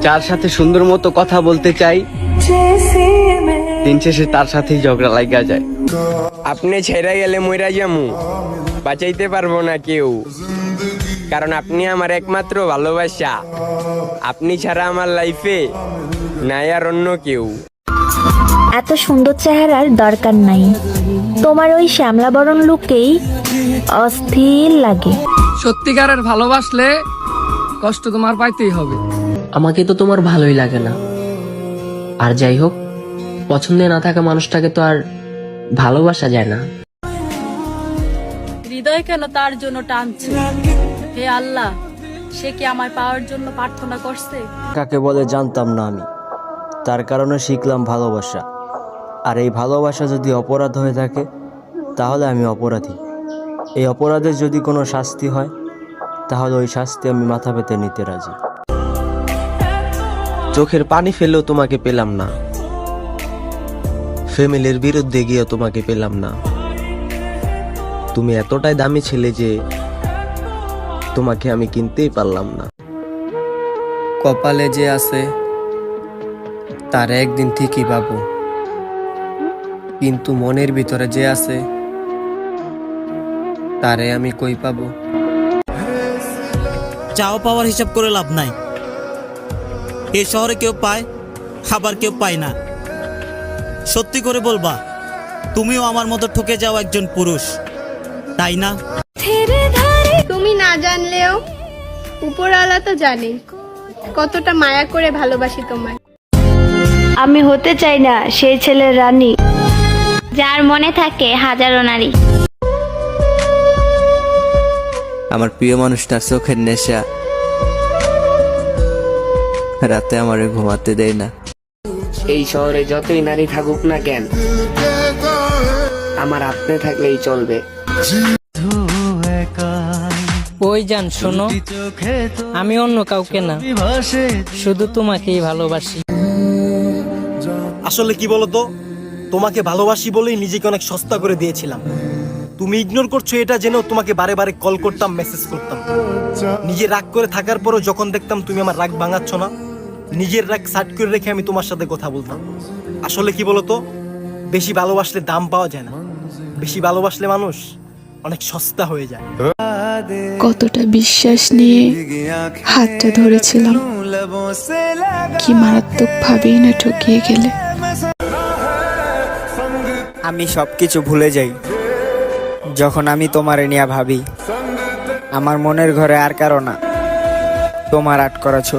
যার সাথে সুন্দর মতো কথা বলতে চাই। দিন শেষে তার সাথেই ঝগড়া লাগা যায়। আপনি ছেড়ে গেলে মইরা যামু। বাঁচাইতে পারব না কেউ। কারণ আপনি আমার একমাত্র ভালোবাসা। আপনি ছাড়া আমার লাইফে নাই আর অন্য কেউ। এত সুন্দর চেহারার দরকার নাই। তোমার ওই শ্যামলা বরণ লুককেই অস্থির লাগে। সত্যিকারের ভালোবাসলে কষ্ট তোমার পাইতেই হবে। আমাকে তো তোমার ভালোই লাগে না। আর যাই হোক পছন্দে না থাকা মানুষটাকে তো আর ভালোবাসা যায় না। হৃদয় কেন তার জন্য টানছে? হে আল্লাহ সে কি আমায় পাওয়ার জন্য প্রার্থনা করছে? কাকে বলে জানতাম না আমি। তার কারণে শিখলাম ভালোবাসা। আর এই ভালোবাসা যদি অপরাধ হয়ে থাকে তাহলে আমি অপরাধী। এই অপরাধের যদি কোনো শাস্তি হয় তাহলে ওই শাস্তি আমি মাথা পেতে নিতে রাজি। চোখের পানি ফেলেও তোমাকে পেলাম না। ফ্যামিলির বিরুদ্ধে গিয়েও তোমাকে পেলাম না। তুমি এতটাই দামি ছেলে যে তোমাকে আমি কিনতেই পারলাম না। কপালে যে আছে তার একদিন ঠিকই পাবো। কিন্তু মনের ভিতরে যে আছে তারে আমি কই পাবো? চাও পাওয়ার হিসাব করে লাভ নাই। এই শহরে কেউ পায় খাবার কেউ পায় না। সত্যি করে বলবা তুমিও আমার মতো ঠকে যাও একজন পুরুষ তাই না? তুমি না জানলেও উপরওয়ালা তো জানে কতটা মায়া করে ভালোবাসি তোমায়। আমি হতে চাই না সেই ছেলের রানী। যার মনে থাকে হাজারো নারী। আমার প্রিয় মানুষটার চোখের নেশা রাতে আমারে ঘুমাতে দেয় না। এই শহরে যতই নারী থাকুক না কেন আমার আপনি থাকলেই চলবে। ওই যান শোনো আমি অন্য কাউকে না শুধু তোমাকেই ভালোবাসি। আসলে কি বলতো? তোমাকে ভালোবাসি বলেই নিজেকে অনেক সস্তা করে দিয়েছিলাম। তুমি ইগনোর করছ এটা জেনেও তোমাকে বারে বারে কল করতাম মেসেজ করতাম। নিজে রাগ করে থাকার পরও যখন দেখতাম তুমি আমার রাগ ভাঙাচ্ছ না নিজের রাগ সাট করে রেখে আমি তোমার সাথে কথা বলতাম। আসলে কি বলতো? বেশি ভালোবাসলে দাম পাওয়া যায় না। বেশি ভালোবাসলে মানুষ অনেক সস্তা হয়ে যায়। কতটা বিশ্বাস নিয়ে হাতটা ধরেছিলাম। কি মারাত্মক ভাবেই না ঠকিয়ে গেলে। আমি সব কিছু ভুলে যাই। যখন আমি তোমারে নিয়ে ভাবি আমার মনের ঘরে আর কারও না। তোমার আট করা ছবি।